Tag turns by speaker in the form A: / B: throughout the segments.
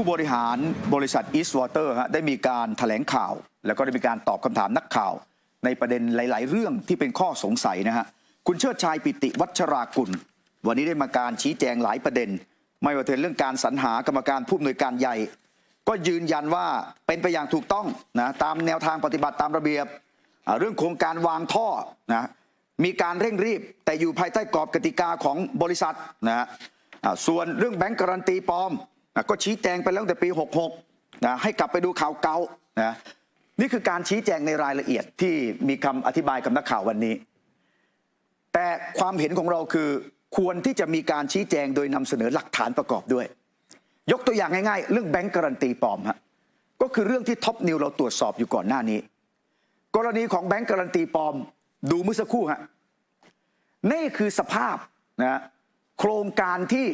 A: ผู้บริหารบริษัท East Water ฮะได้มีการแถลงข่าว แล้วก็ได้มีการตอบคำถามนักข่าว ในประเด็นหลาย ๆ เรื่องที่เป็นข้อสงสัยนะฮะคุณเชิดชายปิติวัชรากุล วันนี้ได้มาการชี้แจงหลายประเด็น ไม่ว่าจะเป็นเรื่องการสรรหากรรมการผู้อำนวยการใหญ่ ก็ยืนยันว่าเป็นไปอย่างถูกต้องนะตามแนวทางปฏิบัติตามระเบียบ เรื่องโครงการวางท่อนะมีการเร่งรีบ แต่อยู่ภายใต้กรอบกติกาของบริษัทนะฮะส่วนเรื่องแบงก์การันตีปลอม ก็ชี้แจงไปแล้วตั้งแต่ปี 66นะให้กลับไปดูข่าวเก่านะนี่คือการชี้แจงในรายละเอียดที่มีคำอธิบายกับนักข่าววันนี้ แต่ความเห็นของเราคือควรที่จะมีการชี้แจงโดยนำเสนอหลักฐานประกอบด้วย ยกตัวอย่างง่ายๆ เรื่องแบงก์การันตีปลอมฮะก็คือเรื่องที่ท็อปนิวเราตรวจสอบอยู่ก่อนหน้านี้ กรณีของแบงก์การันตีปลอม ดูเมื่อสักครู่ฮะนี่คือสภาพนะโครงการที่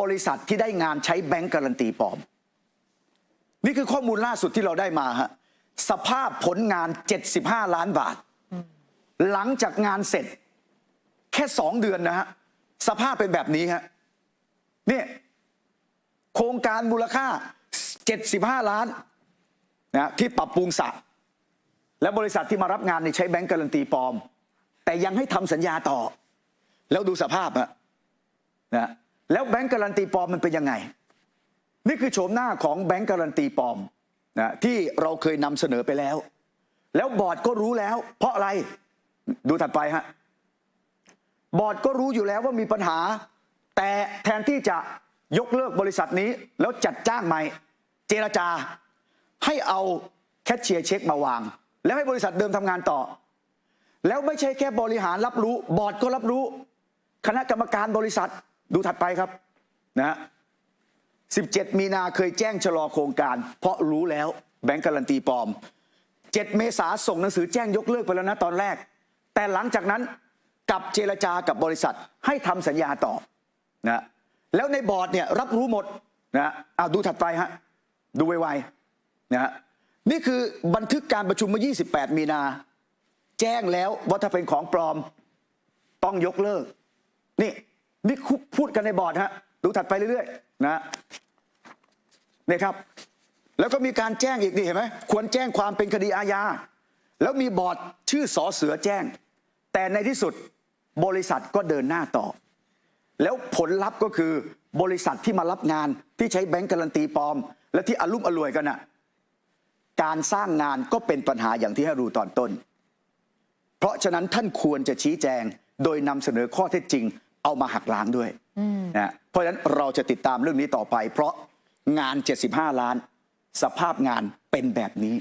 A: บริษัทที่ได้งานใช้แบงก์การันตีปลอม นี่คือข้อมูลล่าสุดที่เราได้มาฮะสภาพผลงาน 75 ล้านบาท หลังจากงานเสร็จ แค่สองเดือนนะฮะสภาพเป็นแบบนี้ฮะเนี่ยโครงการมูลค่า 75 ล้านนะที่ปรับปรุงสระและบริษัทที่มารับงานในใช้แบงก์การันตีปลอม แต่ยังให้ทำสัญญาต่อ แล้วดูสภาพฮะนะ แล้วแบงก์การันตีปลอมมันเป็นยังไง นี่คือโฉมหน้าของแบงก์การันตีปลอมนะที่เราเคยนำเสนอไปแล้ว แล้วบอร์ดก็รู้แล้ว เพราะอะไรดูถัดไปฮะบอร์ดก็รู้อยู่แล้วว่ามีปัญหา แต่แทนที่จะยกเลิกบริษัทนี้ แล้วจัดจ้างใหม่ เจรจา ให้เอาแคชเชียร์เช็คมาวาง แล้วให้บริษัทเดิมทำงานต่อ แล้วไม่ใช่แค่บริหารรับรู้ บอร์ดก็รับรู้ คณะกรรมการบริษัท ดูถัดไปครับนะฮะ17 มีนาเคยแจ้งชะลอโครงการ เพราะรู้แล้วแบงก์การันตีปลอม 7 เมษาส่งหนังสือแจ้งยกเลิกไปแล้วนะตอนแรก แต่หลังจากนั้นกลับเจรจากับบริษัทให้ทำสัญญาต่อนะแล้วในบอร์ดเนี่ยรับรู้หมดนะเอาดูถัดไปฮะดูไวๆนะฮะนี่คือบันทึกการประชุมเมื่อ 28 มีนา แจ้งแล้วว่าถ้าเป็นของปลอมต้องยกเลิกนี่ นี่พูดกันในบอร์ดฮะดูถัดไปเรื่อยๆนะนี่ครับ แล้วก็มีการแจ้งอีกนี่เห็นไหมควรแจ้งความเป็นคดีอาญาแล้วมีบอร์ดชื่อสอเสือแจ้ง แต่ในที่สุดบริษัทก็เดินหน้าต่อ แล้วผลลัพธ์ก็คือบริษัทที่มารับงานที่ใช้แบงก์การันตีปลอม และที่อารมุ่มอรวยกันน่ะการสร้างงานก็เป็นปัญหาอย่างที่ให้รู้ตอนต้น เพราะฉะนั้นท่านควรจะชี้แจงโดยนำเสนอข้อเท็จจริง เอามาหักล้างด้วยนะเพราะฉะนั้นเราจะติดตามเรื่องนี้ต่อไป เพราะงาน 75 ล้าน สภาพงานเป็นแบบนี้